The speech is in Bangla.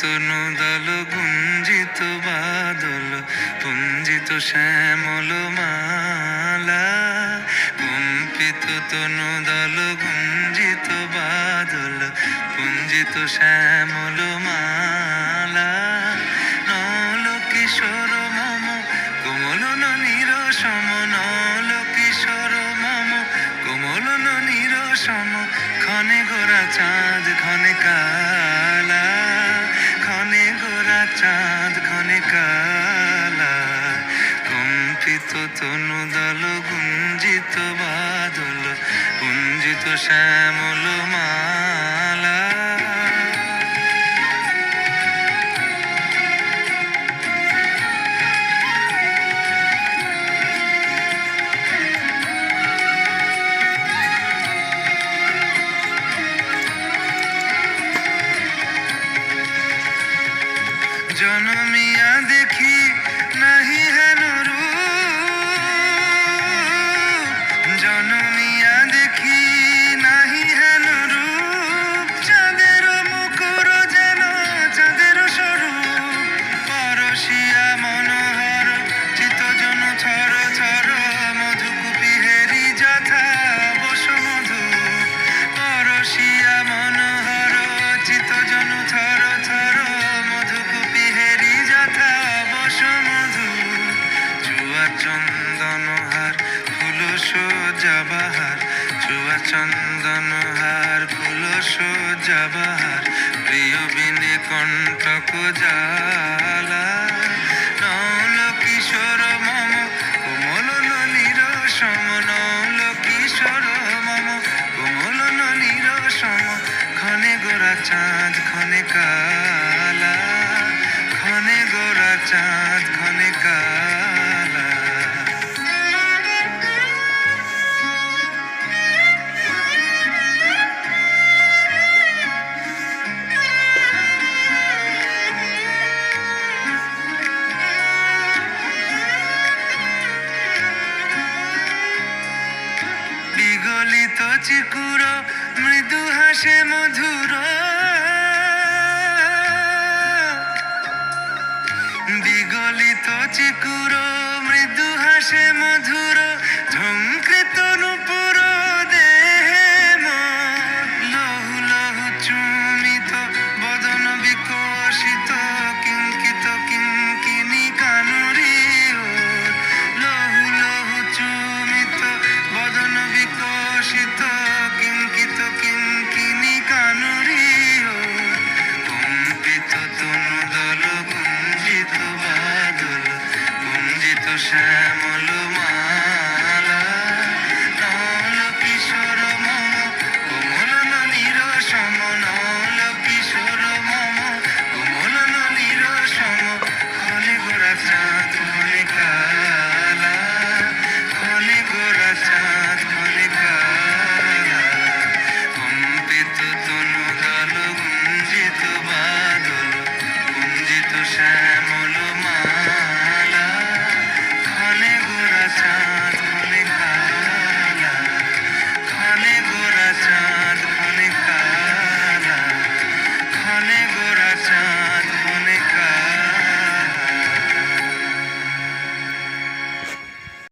দল গুঞ্জিত বাদল, পুঞ্জিত শ্যামল মালা। কম্পিত তনু দল গুঞ্জিত বাদল, পুঞ্জিত শ্যামল মালা। নল কিশোর মম, কোমল নীর সম নল কিশোর মম, কোমল নীর সম। ক্ষণে গোরা চাঁদ, ক্ষণে কালা। কালা কম্পিত তনু দল গুঞ্জিত বাদল গুঞ্জিত শ্যামল মালা। জনমিয়া চুয়া চন্দন হার ফুল সোজা বাহার চুয়া চন্দন হার ফুল সোজা বাহার, প্রিয় বিনে কণ্ঠক জালা নল কিশোর মম, কোমল নীর সম, নল কিশোর মম, কোমল নীর সম ক্ষণে গোরা চাঁদ ক্ষণে কালা ক্ষণে গোরা চাঁদ চিকুর মৃদু হাসে মধুর। বিগলিত চিকুর মৃদু হাসে মধুর। believer.